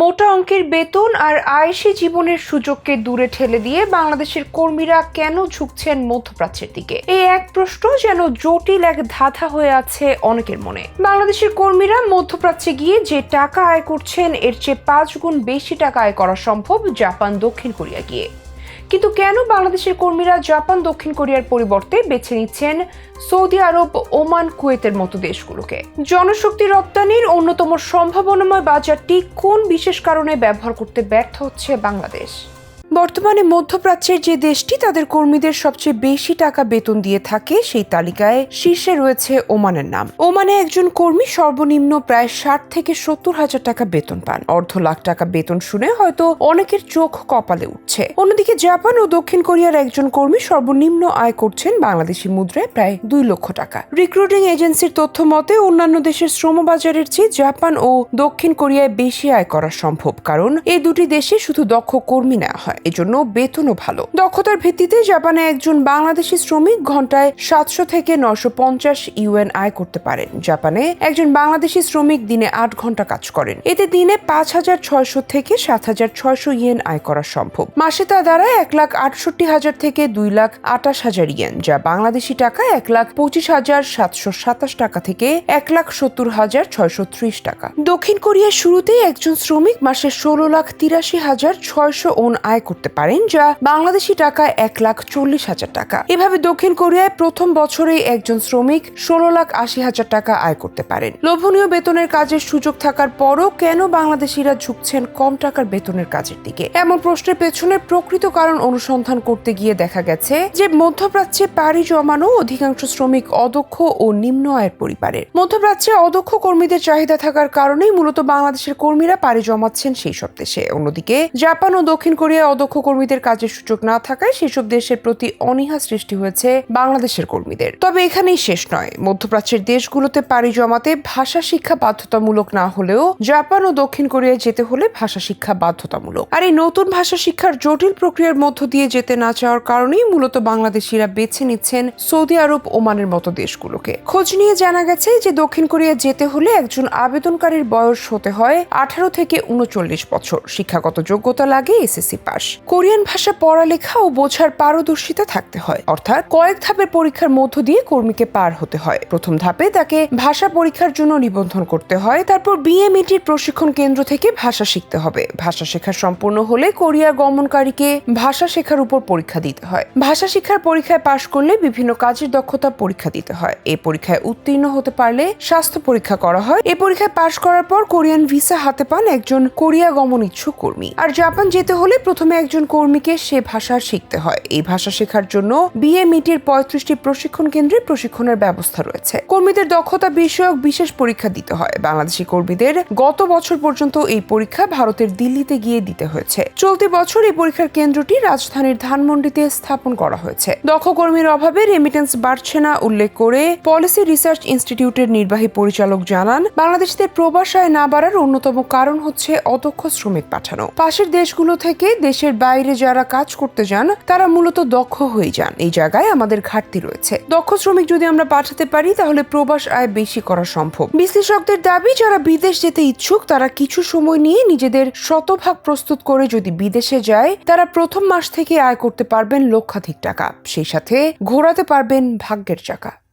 মোটা অঙ্কের বেতন আর আয়েসি জীবনের সুযোগকে দূরে ঠেলে দিয়ে বাংলাদেশের কর্মীরা কেন ঝুঁকছেন মধ্যপ্রাচ্যের দিকে? এই এক প্রশ্ন যেন জটিল এক ধাঁধা হয়ে আছে অনেকের মনে। বাংলাদেশের কর্মীরা মধ্যপ্রাচ্যে গিয়ে যে টাকা আয় করছেন, এর চেয়ে পাঁচ গুণ বেশি টাকা আয় করা সম্ভব জাপান দক্ষিণ কোরিয়া গিয়ে। কিন্তু কেন বাংলাদেশের কর্মীরা জাপান, দক্ষিণ কোরিয়ার পরিবর্তে বেছে নিচ্ছেন সৌদি আরব, ওমান, কুয়েতের মতো দেশগুলোকে? জনশক্তি রপ্তানির অন্যতম সম্ভাবনাময় বাজারটি কোন বিশেষ কারণে ব্যবহার করতে ব্যর্থ হচ্ছে বাংলাদেশ? বর্তমানে মধ্যপ্রাচ্যের যে দেশটি, তাদের কর্মীদের সবচেয়ে বেশি টাকা বেতন দিয়ে থাকে, সেই তালিকায় শীর্ষে রয়েছে ওমানের নাম। ওমানে একজন কর্মী সর্বনিম্ন প্রায় ষাট থেকে সত্তর হাজার টাকা বেতন পান। অর্ধ লাখ টাকা বেতন শুনে হয়তো অনেকের চোখ কপালে উঠছে। অন্যদিকে জাপান ও দক্ষিণ কোরিয়ার একজন কর্মী সর্বনিম্ন আয় করছেন বাংলাদেশি মুদ্রায় প্রায় দুই লক্ষ টাকা। রিক্রুটিং এজেন্সির তথ্য মতে, অন্যান্য দেশের শ্রমবাজারের চেয়ে জাপান ও দক্ষিণ কোরিয়ায় বেশি আয় করা সম্ভব, কারণ এই দুটি দেশে শুধু দক্ষ কর্মী নেওয়া হয়। এজন্য বেতনও ভালো। দক্ষতার ভিত্তিতে জাপানে একজন বাংলাদেশি শ্রমিক ঘন্টায় সাতশো থেকে নশো পঞ্চাশ ইউএন আয় করতে পারেন। জাপানে একজন বাংলাদেশি শ্রমিক দিনে আট ঘণ্টা কাজ করেন। এতে দিনে পাঁচ হাজার ছয়শো থেকে সাত হাজার ছয়শো ইয়েন আয় করা সম্ভব। মাসে তা দ্বারা এক লাখ আটষট্টি হাজার থেকে দুই লাখ আটাশ হাজার ইয়েন, যা বাংলাদেশি টাকা এক লাখ পঁচিশ হাজার সাতশো সাতাশ টাকা থেকে এক লাখ সত্তর হাজার ছয়শো ত্রিশ টাকা। দক্ষিণ কোরিয়ার শুরুতেই একজন শ্রমিক মাসে ষোলো লাখ তিরাশি হাজার ছয়শো ওন আয় পারেন, যা বাংলাদেশি টাকায় এক লাখ চল্লিশ হাজার টাকা। এভাবে দক্ষিণ কোরিয়ায় প্রথম বছরেই একজন শ্রমিক ষোলো লাখ আশি হাজার টাকা আয় করতে পারেন। লোভনীয় বেতনের কাজের সুযোগ থাকার পরও কেন বাংলাদেশিরা ঝুঁকছেন কম টাকার বেতনের কাজের দিকে? এমন প্রশ্নের পেছনে প্রকৃত কারণ অনুসন্ধান করতে গিয়ে দেখা গেছে যে মধ্যপ্রাচ্যে পাড়ি জমানো অধিকাংশ শ্রমিক অদক্ষ ও নিম্ন আয়ের পরিবারের। মধ্যপ্রাচ্যে অদক্ষ কর্মীদের চাহিদা থাকার কারণেই মূলত বাংলাদেশের কর্মীরা পাড়ি জমাচ্ছেন সেই সব দেশে। অন্যদিকে জাপান ও দক্ষিণ অদক্ষ কর্মীদের কাজের সুযোগ না থাকায় সেসব দেশের প্রতি অনীহা সৃষ্টি হয়েছে বাংলাদেশের কর্মীদের। তবে এখানেই শেষ নয়। মধ্যপ্রাচ্যের দেশগুলোতে পাড়ি জমাতে ভাষা শিক্ষা বাধ্যতামূলক না হলেও জাপান ও দক্ষিণ কোরিয়ায় যেতে হলে ভাষা শিক্ষা বাধ্যতামূলক। আর এই নতুন ভাষা শিক্ষার জটিল প্রক্রিয়ার মধ্য দিয়ে যেতে না চাওয়ার কারণেই মূলত বাংলাদেশিরা বেছে নিচ্ছেন সৌদি আরব ওমানের মতো দেশগুলোকে। খোঁজ নিয়ে জানা গেছে যে দক্ষিণ কোরিয়া যেতে হলে একজন আবেদনকারীর বয়স হতে হয় আঠারো থেকে উনচল্লিশ বছর। শিক্ষাগত যোগ্যতা লাগে এসএসসি পাস। কোরিয়ান ভাষা পড়ালেখা ও বোঝার পারদর্শিতা থাকতে হয়। অর্থাৎ কয়েক ধাপের পরীক্ষার মধ্য দিয়ে কর্মীকে পার হতে হয়। প্রথম ধাপে তাকে ভাষা পরীক্ষার জন্য নিবন্ধন করতে হয়। তারপর বিএমইটির প্রশিক্ষণ কেন্দ্র থেকে ভাষা শিখতে হবে। ভাষা শেখা সম্পূর্ণ হলে কোরিয়া গমনকারীকে ভাষা শেখার উপর পরীক্ষা দিতে হয়। ভাষা শিক্ষার পরীক্ষায় পাশ করলে বিভিন্ন কাজের দক্ষতা পরীক্ষা দিতে হয়। এই পরীক্ষায় উত্তীর্ণ হতে পারলে স্বাস্থ্য পরীক্ষা করা হয়। এই পরীক্ষায় পাশ করার পর কোরিয়ান ভিসা হাতে পান একজন কোরিয়া গমন ইচ্ছুক কর্মী। আর জাপান যেতে হলে প্রথমে একজন কর্মীকে সে ভাষা শিখতে হয়। এই ভাষা শেখার জন্য বিএমইটির পঁয়ত্রিশটি প্রশিক্ষণ কেন্দ্রে প্রশিক্ষণের ব্যবস্থা রয়েছে। কর্মীদের দক্ষতা বিষয়ক বিশেষ পরীক্ষা দিতে হয়। বাংলাদেশি কর্মীদের গত বছর পর্যন্ত এই পরীক্ষা ভারতের দিল্লিতে গিয়ে দিতে হয়েছে। চলতি বছর এই পরীক্ষার কেন্দ্রটি রাজধানীর ধানমন্ডিতে স্থাপন করা হয়েছে। দক্ষ কর্মীর অভাবে রেমিটেন্স বাড়ছে না উল্লেখ করে পলিসি রিসার্চ ইনস্টিটিউটের নির্বাহী পরিচালক জানান, বাংলাদেশদের প্রবাসায় না বাড়ার অন্যতম কারণ হচ্ছে অদক্ষ শ্রমিক পাঠানো। পাশের দেশগুলো থেকে দেশের বাইরে যারা কাজ করতে যান, তারা মূলত দক্ষ হয়ে যান। এই জায়গায় আমাদের ঘাটতি রয়েছে। দক্ষ শ্রমিক যদি আমরা পাঠাতে পারি, তাহলে প্রবাস আয় বেশি করা সম্ভব। বিশ্লেষকদের দাবি, যারা বিদেশ যেতে ইচ্ছুক, তারা কিছু সময় নিয়ে নিজেদের শতভাগ প্রস্তুত করে যদি বিদেশে যায়, তারা প্রথম মাস থেকে আয় করতে পারবেন লক্ষাধিক টাকা। সেই সাথে ঘোরাতে পারবেন ভাগ্যের চাকা।